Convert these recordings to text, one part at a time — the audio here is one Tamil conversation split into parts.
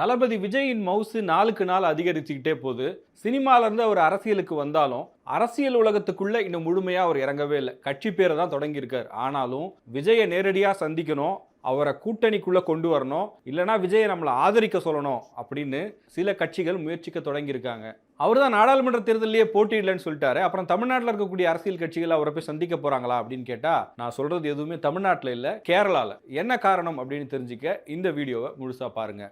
தளபதி விஜயின் மவுசு நாளுக்கு நாள் அதிகரிச்சுக்கிட்டே போகுது. சினிமால இருந்து அவர் அரசியலுக்கு வந்தாலும் அரசியல் உலகத்துக்குள்ள இன்னும் முழுமையா அவர் இறங்கவே இல்லை. கட்சி பேரை தான் தொடங்கியிருக்கார். ஆனாலும் விஜயை நேரடியா சந்திக்கணும் அவரை கூட்டணிக்குள்ள கொண்டு வரணும் இல்லைனா விஜயை நம்மளை ஆதரிக்க சொல்லணும் அப்படின்னு சில கட்சிகள் முயற்சிக்க தொடங்கியிருக்காங்க. அவர் தான் நாடாளுமன்ற தேர்தலையே போட்டியிடலன்னு சொல்லிட்டாரு. அப்புறம் தமிழ்நாட்டில் இருக்கக்கூடிய அரசியல் கட்சிகள் அவரை போய் சந்திக்க போறாங்களா அப்படின்னு கேட்டா நான் சொல்றது எதுவுமே தமிழ்நாட்டில் இல்லை கேரளால. என்ன காரணம் அப்படின்னு தெரிஞ்சுக்க இந்த வீடியோவை முழுசா பாருங்க.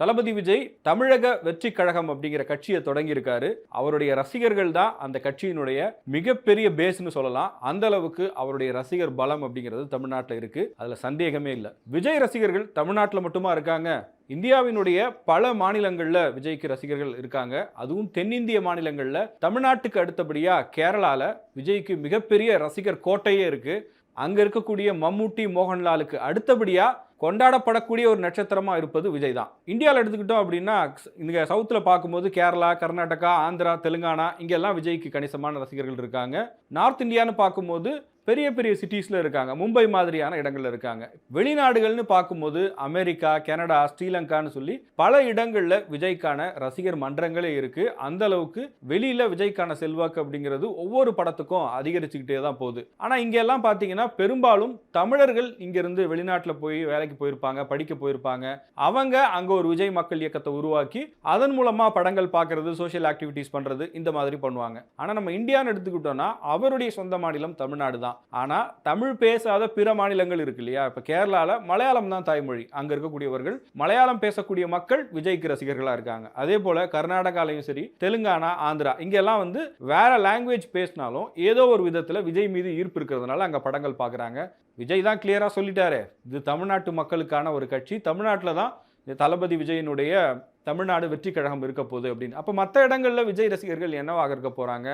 தளபதி விஜய் தமிழக வெற்றி கழகம் அப்படிங்கிற கட்சியை தொடங்கியிருக்காரு. அவருடைய ரசிகர்கள் தான் அந்த கட்சியினுடைய மிகப்பெரிய பேஸ்னு சொல்லலாம். அந்த அளவுக்கு அவருடைய ரசிகர் பலம் அப்படிங்கிறது தமிழ்நாட்டில் இருக்கு. அதுல சந்தேகமே இல்லை. விஜய் ரசிகர்கள் தமிழ்நாட்டில் மட்டுமா இருக்காங்க? இந்தியாவினுடைய பல மாநிலங்களில் விஜய்க்கு ரசிகர்கள் இருக்காங்க. அதுவும் தென்னிந்திய மாநிலங்களில். தமிழ்நாட்டுக்கு அடுத்தபடியா கேரளாவில் விஜய்க்கு மிகப்பெரிய ரசிகர் கோட்டையே இருக்கு. அங்க இருக்கக்கூடிய மம்முட்டி மோகன்லாலுக்கு அடுத்தபடியா கொண்டாடப்படக்கூடிய ஒரு நட்சத்திரமாக இருப்பது விஜய் தான். இந்தியாவில் எடுத்துக்கிட்டோம் அப்படின்னா இங்கே சவுத்தில் பார்க்கும்போது கேரளா கர்நாடகா ஆந்திரா தெலுங்கானா இங்கெல்லாம் விஜய்க்கு கணிசமான ரசிகர்கள் இருக்காங்க. நார்த் இந்தியான்னு பார்க்கும்போது பெரிய பெரிய சிட்டிஸில் இருக்காங்க. மும்பை மாதிரியான இடங்களில் இருக்காங்க. வெளிநாடுகள்னு பார்க்கும்போது அமெரிக்கா கனடா ஸ்ரீலங்கான்னு சொல்லி பல இடங்களில் விஜய்க்கான ரசிகர் மன்றங்களே இருக்குது அந்த அளவுக்கு வெளியில் விஜய்க்கான செல்வாக்கு அப்படிங்கிறது ஒவ்வொரு படத்துக்கும் அதிகரிச்சுக்கிட்டே தான் போகுது. ஆனால் இங்கெல்லாம் பார்த்தீங்கன்னா பெரும்பாலும் தமிழர்கள் இங்கேருந்து வெளிநாட்டில் போய் வேலைக்கு போயிருப்பாங்க படிக்க போயிருப்பாங்க. அவங்க அங்கே ஒரு விஜய் மக்கள் இயக்கத்தை உருவாக்கி அதன் மூலமாக படங்கள் பார்க்கறது சோஷியல் ஆக்டிவிட்டீஸ் பண்ணுறது இந்த மாதிரி பண்ணுவாங்க. ஆனால் நம்ம இந்தியான்னு எடுத்துக்கிட்டோம்னா அவருடைய சொந்த மாநிலம் தமிழ்நாடு தான். ஆனால் தமிழ் பேசாத பிற மாநிலங்கள் இருக்கு இல்லையா? இப்போ கேரளாவில் மலையாளம் தான் தாய்மொழி. அங்கே இருக்கக்கூடியவர்கள் மலையாளம் பேசக்கூடிய மக்கள் விஜய்க்கு ரசிகர்களாக இருக்காங்க. அதே போல் கர்நாடகாலையும் சரி தெலுங்கானா ஆந்திரா இங்கெல்லாம் வந்து வேற லாங்குவேஜ் பேசினாலும் ஏதோ ஒரு விதத்தில் விஜய் மீது ஈர்ப்பு இருக்கிறதுனால அங்கே படங்கள் பார்க்குறாங்க விஜய் தான் கிளியராக சொல்லிட்டாரு. இது தமிழ்நாட்டு மக்களுக்கான ஒரு கட்சி. தமிழ்நாட்டில் தான் இந்த தளபதி விஜயனுடைய தமிழ்நாடு வெற்றி கழகம் இருக்க போகுது அப்படின்னு. அப்போ மற்ற இடங்களில் விஜய் ரசிகர்கள் என்னவாக இருக்க போகிறாங்க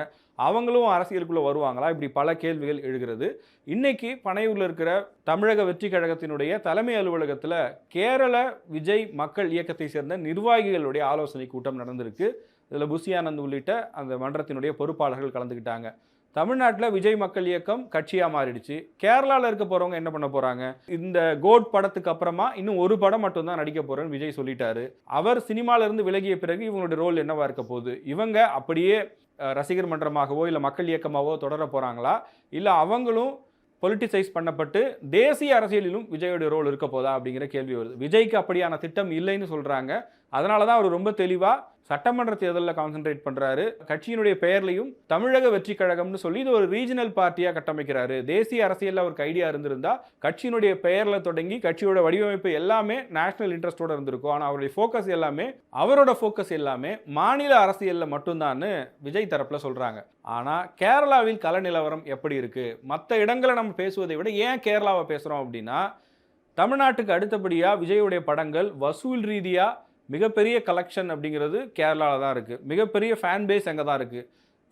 அவங்களும் அரசியலுக்குள்ளே வருவாங்களா? இப்படி பல கேள்விகள் எழுகிறது. இன்னைக்கு பனையூரில் இருக்கிற தமிழக வெற்றி கழகத்தினுடைய தலைமை அலுவலகத்தில் கேரள விஜய் மக்கள் இயக்கத்தை சேர்ந்த நிர்வாகிகளுடைய ஆலோசனை கூட்டம் நடந்திருக்கு. இதில் புசியானந்த் உள்ளிட்ட அந்த மன்றத்தினுடைய பொறுப்பாளர்கள் கலந்துக்கிட்டாங்க தமிழ்நாட்டில் விஜய் மக்கள் இயக்கம் கட்சியாக மாறிடுச்சு. கேரளாவில் இருக்க போகிறவங்க என்ன பண்ண போகிறாங்க இந்த கோட் படத்துக்கு அப்புறமா இன்னும் ஒரு படம் மட்டும்தான் நடிக்க போகிறேன்னு விஜய் சொல்லிட்டாரு. அவர் சினிமாவிலேருந்து விலகிய பிறகு இவங்களுடைய ரோல் என்னவா இருக்க போகுது? இவங்க அப்படியே ரசிகர் மன்றமாகவோ இல்லை மக்கள் இயக்கமாகவோ தொடர போகிறாங்களா இல்லை அவங்களும் பொலிட்டிசைஸ் பண்ணப்பட்டு தேசிய அரசியலிலும் விஜயோடைய ரோல் இருக்க போதா அப்படிங்கிற கேள்வி வருது. விஜய்க்கு அப்படியான திட்டம் இல்லைன்னு சொல்கிறாங்க அதனால தான் அவர் ரொம்ப தெளிவாக சட்டமன்ற தேர்தலில் கான்சென்ட்ரேட் பண்ணுறாரு கட்சியினுடைய பெயர்லையும் தமிழக வெற்றி கழகம்னு சொல்லி இது ஒரு ரீஜனல் பார்ட்டியாக கட்டமைக்கிறாரு. தேசிய அரசியலில் அவருக்கு ஐடியா இருந்திருந்தா கட்சியினுடைய பெயரில் தொடங்கி கட்சியோட வடிவமைப்பு எல்லாமே நேஷனல் இன்ட்ரெஸ்டோடு இருந்திருக்கும். ஆனால் அவருடைய ஃபோக்கஸ் எல்லாமே அவரோட ஃபோக்கஸ் எல்லாமே மாநில அரசியலில் மட்டும்தான்னு விஜய் தரப்பில் சொல்கிறாங்க ஆனால் கேரளாவில் கல நிலவரம் எப்படி இருக்குது மற்ற இடங்களை நம்ம பேசுவதை விட ஏன் கேரளாவை பேசுகிறோம் அப்படின்னா தமிழ்நாட்டுக்கு அடுத்தபடியாக விஜயுடைய படங்கள் வசூல் ரீதியாக மிகப்பெரிய கலெக்ஷன் அப்படிங்கிறது கேரளாவில் தான் இருக்குது மிகப்பெரிய ஃபேன் பேஸ் அங்கே தான் இருக்குது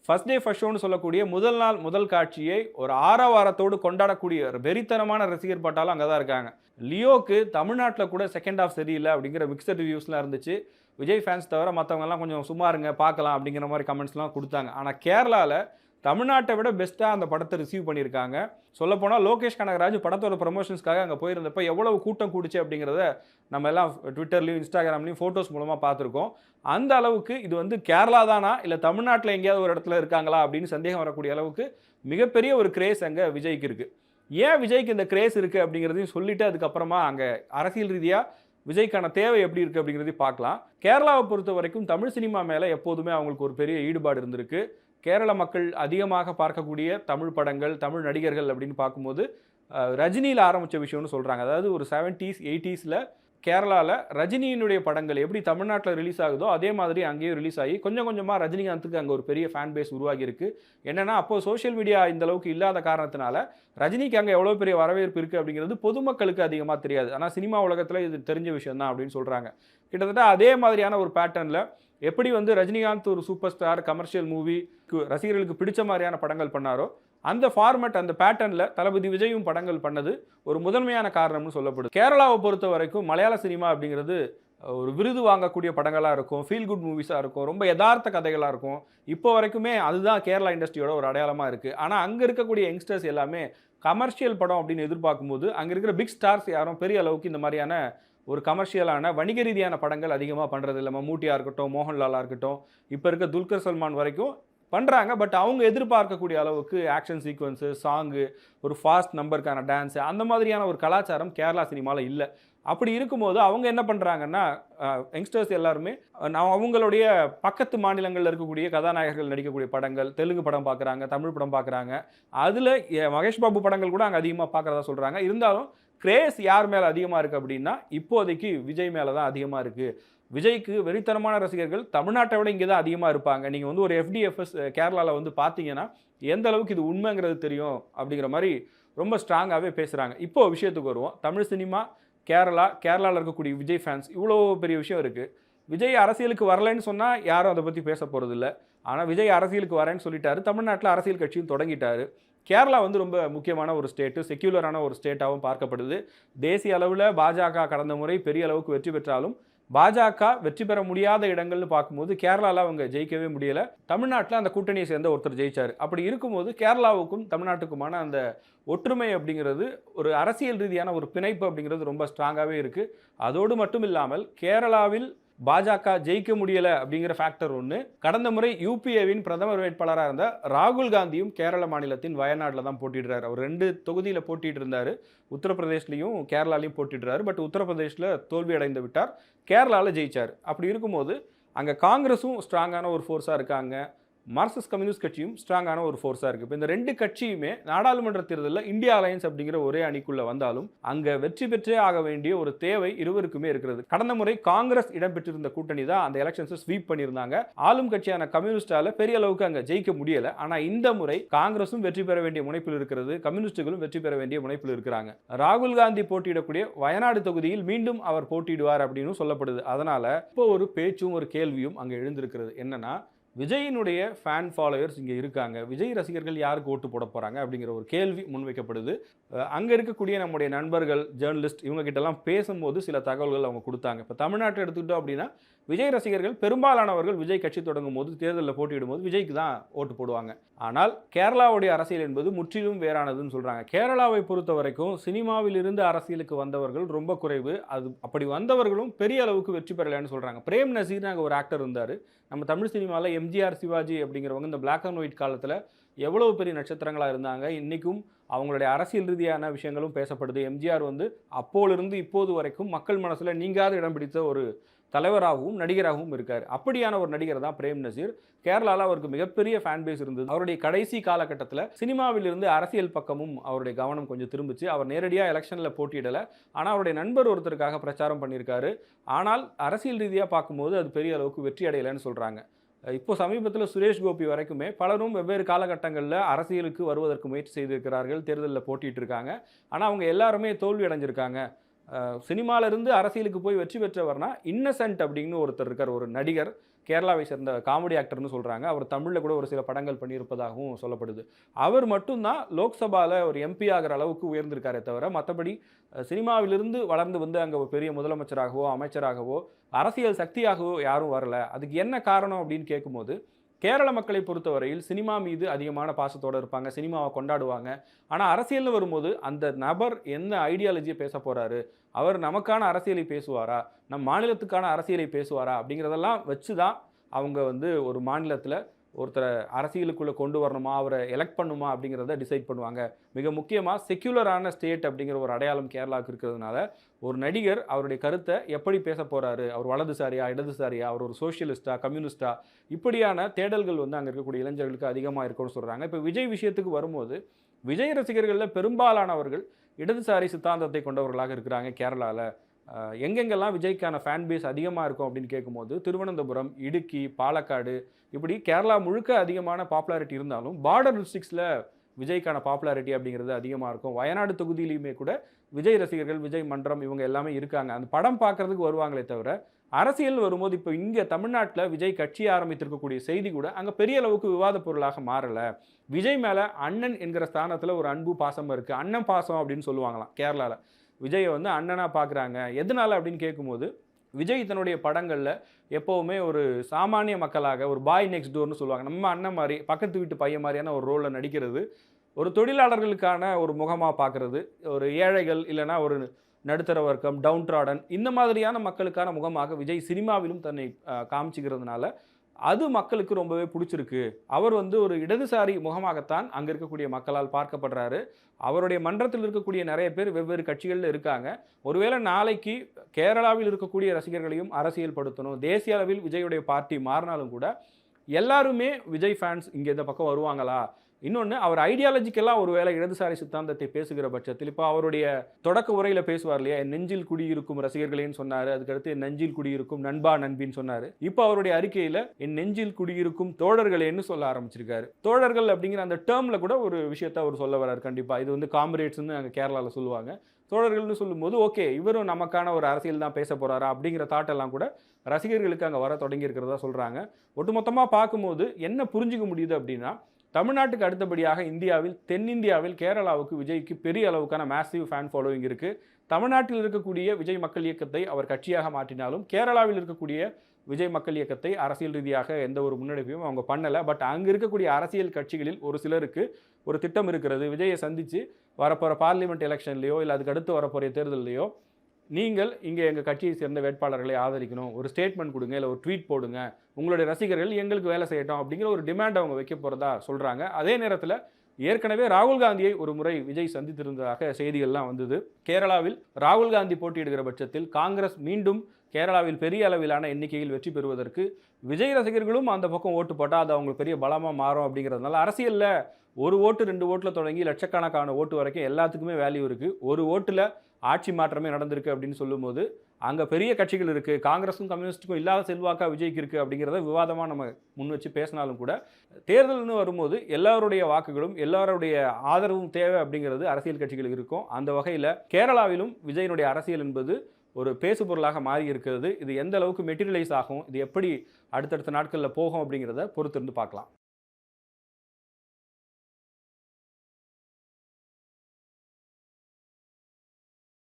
ஃபர்ஸ்ட் டே ஃபஸ்ட் ஷோன்னு சொல்லக்கூடிய முதல் நாள் முதல் காட்சியை ஒரு ஆரவாரத்தோடு கொண்டாடக்கூடிய ஒரு வெறித்தனமான ரசிகர் பட்டாலும் அங்கே தான் இருக்காங்க. லியோக்கு தமிழ்நாட்டில் கூட செகண்ட் ஹாஃப் சரியில்லை அப்படிங்கிற மிக்சட் ரிவ்யூஸ்லாம் இருந்துச்சு. விஜய் ஃபேன்ஸ் தவிர மற்றவங்கலாம் கொஞ்சம் சும்மா இருங்க பார்க்கலாம் அப்படிங்கிற மாதிரி கமெண்ட்ஸ்லாம் கொடுத்தாங்க. ஆனால் கேரளாவில் தமிழ்நாட்டை விட பெஸ்ட்டாக அந்த படத்தை ரிசீவ் பண்ணியிருக்காங்க. சொல்லப்போனால் லோகேஷ் கனகராஜ் படத்தோட ப்ரொமோஷன்ஸ்க்காக அங்கே போயிருந்தப்ப எவ்வளவு கூட்டம் கூடுச்சு அப்படிங்கிறத நம்ம எல்லாம் ட்விட்டர்லையும் இன்ஸ்டாகிராம்லையும் ஃபோட்டோஸ் மூலமாக பார்த்துருக்கோம். அந்த அளவுக்கு இது வந்து கேரளா தானா? இல்லை தமிழ்நாட்டில் எங்கேயாவது ஒரு இடத்துல இருக்காங்களா? அப்படின்னு சந்தேகம் வரக்கூடிய அளவுக்கு மிகப்பெரிய ஒரு கிரேஸ் அங்கே விஜய்க்கு இருக்குது ஏன் விஜய்க்கு இந்த கிரேஸ் இருக்குது அப்படிங்கிறதையும் சொல்லிவிட்டு அதுக்கப்புறமா அங்கே அரசியல் ரீதியாக விஜய்க்கான தேவை எப்படி இருக்குது அப்படிங்கிறதையும் பார்க்கலாம். கேரளாவை பொறுத்த வரைக்கும் தமிழ் சினிமா மேலே எப்போதுமே அவங்களுக்கு ஒரு பெரிய ஈடுபாடு இருந்திருக்கு. கேரள மக்கள் அதிகமாக பார்க்கக்கூடிய தமிழ் படங்கள் தமிழ் நடிகர்கள் அப்படின்னு பார்க்கும்போது ரஜினியில் ஆரம்பித்த விஷயம்னு சொல்கிறாங்க அதாவது ஒரு செவன்ட்டீஸ் எயிட்டிஸில் கேரளாவில் ரஜினியினுடைய படங்கள் எப்படி தமிழ்நாட்டில் ரிலீஸ் ஆகுதோ அதே மாதிரி அங்கேயும் ரிலீஸ் ஆகி கொஞ்சம் கொஞ்சமாக ரஜினிகாந்துக்கு அங்கே ஒரு பெரிய ஃபேன் பேஸ் உருவாகி என்னென்னா அப்போது சோஷியல் மீடியா இந்த அளவுக்கு இல்லாத காரணத்தினால ரஜினிக்கு அங்கே எவ்வளோ பெரிய வரவேற்பு இருக்குது அப்படிங்கிறது பொதுமக்களுக்கு அதிகமாக தெரியாது. ஆனால் சினிமா உலகத்தில் இது தெரிஞ்ச விஷயம் தான் அப்படின்னு சொல்கிறாங்க கிட்டத்தட்ட அதே மாதிரியான ஒரு பேட்டர்னில் எப்படி வந்து ரஜினிகாந்த் ஒரு சூப்பர் ஸ்டார் கமர்ஷியல் மூவி ரசிகர்களுக்கு பிடிச்ச மாதிரியான படங்கள் பண்ணாரோ அந்த ஃபார்மேட் அந்த பேட்டர்னில் தளபதி விஜயும் படங்கள் பண்ணது ஒரு முதன்மையான காரணம்னு சொல்லப்படுது கேரளாவை பொறுத்த வரைக்கும் மலையாள சினிமா அப்படிங்கிறது ஒரு விருது வாங்கக்கூடிய படங்களாக இருக்கும் ஃபீல் குட் மூவிஸாக இருக்கும் ரொம்ப யதார்த்த கதைகளாக இருக்கும். இப்போ வரைக்குமே அதுதான் கேரளா இண்டஸ்ட்ரியோட ஒரு அடையாளமாக இருக்குது ஆனால் அங்கே இருக்கக்கூடிய யங்ஸ்டர்ஸ் எல்லாமே கமர்ஷியல் படம் அப்படின்னு எதிர்பார்க்கும்போது அங்கே இருக்கிற பிக் ஸ்டார்ஸ் யாரும் பெரிய அளவுக்கு இந்த மாதிரியான ஒரு கமர்ஷியலான வணிக ரீதியான படங்கள் அதிகமாக பண்ணுறது இல்லை மம்மூட்டியாக இருக்கட்டும் மோகன்லாலாக இருக்கட்டும் இப்போ இருக்க துல்கர் சல்மான் வரைக்கும் பண்ணுறாங்க பட் அவங்க எதிர்பார்க்கக்கூடிய அளவுக்கு ஆக்ஷன் சீக்வன்ஸு சாங்கு ஒரு ஃபாஸ்ட் நம்பருக்கான டான்ஸு அந்த மாதிரியான ஒரு கலாச்சாரம் கேரளா சினிமாவில் இல்லை. அப்படி இருக்கும்போது அவங்க என்ன பண்ணுறாங்கன்னா யங்ஸ்டர்ஸ் எல்லாருமே நான் அவங்களுடைய பக்கத்து மாநிலங்களில் இருக்கக்கூடிய கதாநாயகர்கள் நடிக்கக்கூடிய படங்கள் தெலுங்கு படம் பார்க்குறாங்க தமிழ் படம் பார்க்குறாங்க அதில் மகேஷ் பாபு படங்கள் கூட அங்கே அதிகமாக பார்க்குறதா சொல்கிறாங்க இருந்தாலும் கிரேஸ் யார் மேலே அதிகமாக இருக்குது அப்படின்னா இப்போதைக்கு விஜய் மேலே தான் அதிகமாக இருக்குது விஜய்க்கு வெறித்தனமான ரசிகர்கள் தமிழ்நாட்டை விட இங்கே தான் அதிகமாக இருப்பாங்க. நீங்கள் வந்து ஒரு எஃப்டிஎஃப்எஸ் கேரளாவில் வந்து பார்த்தீங்கன்னா எந்த அளவுக்கு இது உண்மைங்கிறது தெரியும் அப்படிங்கிற மாதிரி ரொம்ப ஸ்ட்ராங்காகவே பேசுகிறாங்க இப்போ விஷயத்துக்கு வருவோம். தமிழ் சினிமா கேரளா கேரளாவில் இருக்கக்கூடிய விஜய் ஃபேன்ஸ் இவ்வளோ பெரிய விஷயம் இருக்குது விஜய் அரசியலுக்கு வரலைன்னு சொன்னால் யாரும் அதை பற்றி பேச போகிறதில்ல ஆனால் விஜய் அரசியலுக்கு வரேன்னு சொல்லிட்டாரு. தமிழ்நாட்டில் அரசியல் கட்சியும் தொடங்கிட்டாரு. கேரளா வந்து ரொம்ப முக்கியமான ஒரு ஸ்டேட்டு செக்யூலரான ஒரு ஸ்டேட்டாகவும் பார்க்கப்படுது. தேசிய அளவில் பாஜக கடந்த முறை பெரிய அளவுக்கு வெற்றி பெற்றாலும் பாஜக வெற்றி பெற முடியாத இடங்கள்னு பார்க்கும்போது கேரளாவில் அவங்க ஜெயிக்கவே முடியலை. தமிழ்நாட்டில் அந்த கூட்டணியை சேர்ந்த ஒருத்தர் ஜெயிச்சார். அப்படி இருக்கும்போது கேரளாவுக்கும் தமிழ்நாட்டுக்குமான அந்த ஒற்றுமை அப்படிங்கிறது ஒரு அரசியல் ரீதியான ஒரு பிணைப்பு அப்படிங்கிறது ரொம்ப ஸ்ட்ராங்காகவே இருக்குது அதோடு மட்டும் இல்லாமல் கேரளாவில் பாஜக ஜெயிக்க முடியல அப்படிங்கிற ஃபேக்டர் ஒன்று கடந்த முறை யூபிஏவின் பிரதமர் வேட்பாளராக இருந்த ராகுல் காந்தியும் கேரள மாநிலத்தின் வயநாட்டில் தான் போட்டிடுறாரு அவர் ரெண்டு தொகுதியில் போட்டிட்டு இருந்தார் உத்தரப்பிரதேஷ்லையும் கேரளாலையும் போட்டிடுறாரு பட் உத்தரப்பிரதேஷில் தோல்வி அடைந்து விட்டார். கேரளாவில் ஜெயிச்சார். அப்படி இருக்கும்போது அங்கே காங்கிரஸும் ஸ்ட்ராங்கான ஒரு ஃபோர்ஸாக இருக்காங்க. மார்க்சிஸ்ட் கம்யூனிஸ்ட் கட்சியும் ஸ்ட்ராங்கான ஒரு ஃபோர்ஸாக இருக்குது இப்போ இந்த ரெண்டு கட்சியுமே நாடாளுமன்ற தேர்தலில் இந்தியா அலையன்ஸ் அப்படிங்கிற ஒரே அணிக்குள்ளே வந்தாலும் அங்கே வெற்றி பெற்றே ஆக வேண்டிய ஒரு தேவை இருவருக்குமே இருக்கிறது. கடந்த முறை காங்கிரஸ் இடம்பெற்றிருந்த கூட்டணி தான் அந்த எலெக்ஷன்ஸை ஸ்வீப் பண்ணியிருந்தாங்க. ஆளும் கட்சியான கம்யூனிஸ்டால பெரிய அளவுக்கு அங்கே ஜெயிக்க முடியலை. ஆனால் இந்த முறை காங்கிரஸும் வெற்றி பெற வேண்டிய முனைப்பில் இருக்கிறது. கம்யூனிஸ்டுகளும் வெற்றி பெற வேண்டிய முனைப்பில் இருக்கிறாங்க. ராகுல் காந்தி போட்டியிடக்கூடிய வயநாடு தொகுதியில் மீண்டும் அவர் போட்டியிடுவார் அப்படின்னு சொல்லப்படுது. அதனால இப்போ ஒரு பேச்சும் ஒரு கேள்வியும் அங்கே எழுந்திருக்கிறது. என்னன்னா விஜயினுடைய ஃபேன் ஃபாலோயர்ஸ் இங்கே இருக்காங்க. விஜய் ரசிகர்கள் யாருக்கு ஓட்டு போட போகிறாங்க அப்படிங்கிற ஒரு கேள்வி முன்வைக்கப்படுது. அங்கே இருக்கக்கூடிய நம்முடைய நண்பர்கள் ஜேர்னலிஸ்ட் இவங்ககிட்டலாம் பேசும்போது சில தகவல்கள் அவங்க கொடுத்தாங்க. இப்போ தமிழ்நாட்டை எடுத்துக்கிட்டோம் அப்படின்னா விஜய் ரசிகர்கள் பெரும்பாலானவர்கள் விஜய் கட்சி தொடங்கும் போது தேர்தலில் போட்டியிடும் போது விஜய்க்கு தான் ஓட்டு போடுவாங்க. ஆனால் கேரளாவுடைய அரசியல் என்பது முற்றிலும் வேறானதுன்னு சொல்கிறாங்க கேரளாவை பொறுத்த வரைக்கும் சினிமாவிலிருந்து அரசியலுக்கு வந்தவர்கள் ரொம்ப குறைவு. அது அப்படி வந்தவர்களும் பெரிய அளவுக்கு வெற்றி பெறலைன்னு சொல்கிறாங்க பிரேம் நசீர் அங்கே ஒரு ஆக்டர் இருந்தார். நம்ம தமிழ் சினிமாவில் எம்ஜிஆர் சிவாஜி அப்படிங்கிறவங்க இந்த பிளாக் அண்ட் ஒயிட் காலத்தில் எவ்வளவு பெரிய நட்சத்திரங்களாக இருந்தாங்க இன்றைக்கும் அவங்களுடைய அரசியல் ரீதியான விஷயங்களும் பேசப்படுது. எம்ஜிஆர் வந்து அப்போலிருந்து இப்போது வரைக்கும் மக்கள் மனசில் நீங்காத இடம் பிடித்த ஒரு தலைவராகவும் நடிகராகவும் இருக்கார். அப்படியான ஒரு நடிகர் தான் பிரேம் நசீர். கேரளாவில் அவருக்கு மிகப்பெரிய ஃபேன் பேஸ் இருந்தது. அவருடைய கடைசி காலகட்டத்தில் சினிமாவிலிருந்து அரசியல் பக்கமும் அவருடைய கவனம் கொஞ்சம் திரும்பிச்சு அவர் நேரடியாக எலெக்ஷனில் போட்டியிடலை. ஆனால் அவருடைய நண்பர் ஒருத்தருக்காக பிரச்சாரம் பண்ணியிருக்காரு. ஆனால் அரசியல் ரீதியாக பார்க்கும்போது அது பெரிய அளவுக்கு வெற்றி அடையலைன்னு சொல்கிறாங்க இப்போ சமீபத்தில் சுரேஷ் கோபி வரைக்குமே பலரும் வெவ்வேறு காலகட்டங்களில் அரசியலுக்கு வருவதற்கு முயற்சி செய்திருக்கிறார்கள் தேர்தலில் போட்டிட்டு இருக்காங்க. ஆனால் அவங்க எல்லாருமே தோல்வி அடைஞ்சிருக்காங்க. சினிமாவிலேருந்து அரசியலுக்கு போய் வெற்றி பெற்றவர்னா இன்னசென்ட் அப்படின்னு ஒருத்தர் இருக்கார் ஒரு நடிகர். கேரளாவை சேர்ந்த காமெடி ஆக்டர்னு சொல்கிறாங்க அவர் தமிழில் கூட ஒரு சில படங்கள் பண்ணியிருப்பதாகவும் சொல்லப்படுது. அவர் மட்டும்தான் லோக்சபாவில் ஒரு எம்பி ஆகிற அளவுக்கு உயர்ந்திருக்காரே தவிர மற்றபடி சினிமாவிலிருந்து வளர்ந்து வந்து அங்கே ஒரு பெரிய முதலமைச்சராகவோ அமைச்சராகவோ அரசியல் சக்தியாகவோ யாரும் வரல. அதுக்கு என்ன காரணம் அப்படின்னு கேட்கும்போது கேரள மக்களை பொறுத்தவரையில் சினிமா மீது அதிகமான பாசத்தோடு இருப்பாங்க சினிமாவை கொண்டாடுவாங்க. ஆனால் அரசியல்னு வரும்போது அந்த நபர் என்ன ஐடியாலஜியை பேச போகிறாரு அவர் நமக்கான அரசியலை பேசுவாரா நம் மாநிலத்துக்கான அரசியலை பேசுவாரா அப்படிங்கிறதெல்லாம் வச்சு தான் அவங்க வந்து ஒரு மாநிலத்தில் ஒருத்தரை அரசியலுக்குள்ளே கொண்டு வரணுமா அவரை எலெக்ட் பண்ணுமா அப்படிங்கிறத டிசைட் பண்ணுவாங்க. மிக முக்கியமாக செக்யூலரான ஸ்டேட் அப்படிங்கிற ஒரு அடையாளம் கேரளாவுக்கு இருக்கிறதுனால ஒரு நடிகர் அவருடைய கருத்தை எப்படி பேச போகிறாரு அவர் வலதுசாரியா இடதுசாரியா அவர் ஒரு சோஷியலிஸ்டா கம்யூனிஸ்டா இப்படியான தேடல்கள் வந்து அங்கே இருக்கக்கூடிய இளைஞர்களுக்கு அதிகமாக இருக்கும்னு சொல்கிறாங்க இப்போ விஜய் விஷயத்துக்கு வரும்போது விஜய் ரசிகர்களில் பெரும்பாலானவர்கள் இடதுசாரி சித்தாந்தத்தை கொண்டவர்களாக இருக்கிறாங்க கேரளாவில் எங்கெங்கெல்லாம் விஜய்க்கான ஃபேன் பேஸ் அதிகமாக இருக்கும் அப்படின்னு கேட்கும்போது திருவனந்தபுரம் இடுக்கி பாலக்காடு இப்படி கேரளா முழுக்க அதிகமான பாப்புலாரிட்டி இருந்தாலும் பார்டர் டிஸ்ட்ரிக்ஸில் விஜய்க்கான பாப்புலாரிட்டி அப்படிங்கிறது அதிகமாக இருக்கும். வயநாடு தொகுதியிலையுமே கூட விஜய் ரசிகர்கள் விஜய் மன்றம் இவங்க எல்லாமே இருக்காங்க. அந்த படம் பார்க்குறதுக்கு வருவாங்களே தவிர அரசியல் வரும்போது இப்போ இங்கே தமிழ்நாட்டில் விஜய் கட்சி ஆரம்பித்திருக்கக்கூடிய செய்தி கூட அங்கே பெரிய அளவுக்கு விவாத பொருளாக மாறலை. விஜய் மேலே அண்ணன் என்கிற ஸ்தானத்தில் ஒரு அன்பு பாசம் இருக்குது அண்ணன் பாசம் அப்படின்னு சொல்லுவாங்களாம் கேரளாவில் விஜயை வந்து அண்ணனாக பார்க்குறாங்க எதனால் அப்படின்னு கேட்கும்போது விஜய் தன்னுடைய படங்களில் எப்போவுமே ஒரு சாமானிய மக்களாக ஒரு பாய் நெக்ஸ்ட் டோர்னு சொல்லுவாங்க. நம்ம அண்ணன் மாதிரி பக்கத்து வீட்டு பையன் மாதிரியான ஒரு ரோலில் நடிக்கிறது ஒரு தொழிலாளர்களுக்கான ஒரு முகமாக பார்க்குறது ஒரு ஏழைகள் இல்லைன்னா ஒரு நடுத்தர வர்க்கம் டவுன் ட்ராடன் இந்த மாதிரியான மக்களுக்கான முகமாக விஜய் சினிமாவிலும் தன்னை காமிச்சிக்கிறதுனால அது மக்களுக்கு ரொம்பவே பிடிச்சிருக்கு. அவர் வந்து ஒரு இடதுசாரி முகமாகத்தான் அங்கே இருக்கக்கூடிய மக்களால் பார்க்கப்படுறாரு. அவருடைய மன்றத்தில் இருக்கக்கூடிய நிறைய பேர் வெவ்வேறு கட்சிகளில் இருக்காங்க. ஒருவேளை நாளைக்கு கேரளாவில் இருக்கக்கூடிய ரசிகர்களையும் அரசியல் படுத்தணும் தேசிய அளவில் விஜயுடைய பார்ட்டி மாறினாலும் கூட எல்லாருமே விஜய் ஃபேன்ஸ் இங்கே இந்த பக்கம் வருவாங்களா? இன்னொன்று அவர் ஐடியாலஜிக்கலாக ஒருவேளை இடதுசாரி சித்தாந்தத்தை பேசுகிற பட்சத்தில் இப்போ அவருடைய தொடக்க உரையில் பேசுவார் இல்லையா? என் நெஞ்சில் குடியிருக்கும் ரசிகர்களேன்னு சொன்னார். அதுக்கடுத்து என் நெஞ்சில் குடியிருக்கும் நண்பா நண்பின்னு சொன்னார். இப்போ அவருடைய அறிக்கையில் என் நெஞ்சில் குடியிருக்கும் தோழர்களேன்னு சொல்ல ஆரம்பிச்சிருக்காரு. தோழர்கள் அப்படிங்கிற அந்த டேர்மில் கூட ஒரு விஷயத்த அவர் சொல்ல வரார் கண்டிப்பாக இது வந்து காம்ரேட்ஸ்னு அங்கே கேரளாவில் சொல்லுவாங்க. தோழர்கள்னு சொல்லும்போது ஓகே இவரும் நமக்கான ஒரு அரசியல் தான் பேச போகிறாரா அப்படிங்கிற தாட் எல்லாம் கூட ரசிகர்களுக்கு அங்கே வர தொடங்கி இருக்கிறதா சொல்கிறாங்க ஒட்டுமொத்தமாக பார்க்கும்போது என்ன புரிஞ்சுக்க முடியுது அப்படின்னா தமிழ்நாட்டுக்கு அடுத்தபடியாக இந்தியாவில் தென்னிந்தியாவில் கேரளாவுக்கு விஜய்க்கு பெரிய அளவுக்கான மேசிவ் ஃபேன் ஃபாலோவிங் இருக்குது தமிழ்நாட்டில் இருக்கக்கூடிய விஜய் மக்கள் இயக்கத்தை அவர் கட்சியாக மாற்றினாலும் கேரளாவில் இருக்கக்கூடிய விஜய் மக்கள் இயக்கத்தை அரசியல் ரீதியாக எந்த ஒரு முன்னெடுப்பையும் அவங்க பண்ணலை. பட் அங்கே இருக்கக்கூடிய அரசியல் கட்சிகளில் ஒரு சிலருக்கு ஒரு திட்டம் இருக்கிறது. விஜயை சந்தித்து வரப்போகிற பார்லிமெண்ட் எலெக்ஷன்லையோ இல்லை அதுக்கு அடுத்து வரப்போகிற தேர்தலையோ நீங்கள் இங்கே எங்கள் கட்சியை சேர்ந்த வேட்பாளர்களை ஆதரிக்கணும் ஒரு ஸ்டேட்மெண்ட் கொடுங்க இல்லை ஒரு ட்வீட் போடுங்க உங்களுடைய ரசிகர்கள் எங்களுக்கு வேலை செய்யட்டும் அப்படிங்கிற ஒரு டிமாண்ட் அவங்க வைக்க போகிறதா சொல்கிறாங்க அதே நேரத்தில் ஏற்கனவே ராகுல் காந்தியை ஒரு முறை விஜய் சந்தித்திருந்ததாக செய்திகள்லாம் வந்தது. கேரளாவில் ராகுல் காந்தி போட்டியிடுகிற பட்சத்தில் காங்கிரஸ் மீண்டும் கேரளாவில் பெரிய அளவிலான எண்ணிக்கையில் வெற்றி பெறுவதற்கு விஜய் ரசிகர்களும் அந்த பக்கம் ஓட்டு போட்டால் அது அவங்களுக்கு பெரிய பலமாக மாறும் அப்படிங்கிறதுனால அரசியலில் ஒரு ஓட்டு ரெண்டு ஓட்டில் தொடங்கி லட்சக்கணக்கான ஓட்டு வரைக்கும் எல்லாத்துக்குமே வேல்யூ இருக்குது ஒரு ஓட்டில் ஆட்சி மாற்றமே நடந்திருக்கு அப்படின்னு சொல்லும்போது அங்கே பெரிய கட்சிகள் இருக்குது காங்கிரஸும் கம்யூனிஸ்ட்டுக்கும் இல்லாத செல்வாக்கா விஜய்க்கு இருக்குது அப்படிங்கிறத விவாதமாக நம்ம முன் வச்சு பேசினாலும் கூட தேர்தல்னு வரும்போது எல்லாருடைய வாக்குகளும் எல்லாருடைய ஆதரவும் தேவை அப்படிங்கிறது அரசியல் கட்சிகளுக்கு இருக்கும். அந்த வகையில் கேரளாவிலும் விஜயனுடைய அரசியல் என்பது ஒரு பேசு பொருளாக மாறி இருக்கிறது. இது எந்த அளவுக்கு மெட்டீரியலைஸ் ஆகும் இது எப்படி அடுத்தடுத்த நாட்களில் போகும் அப்படிங்கிறத பொறுத்திருந்து பார்க்கலாம்.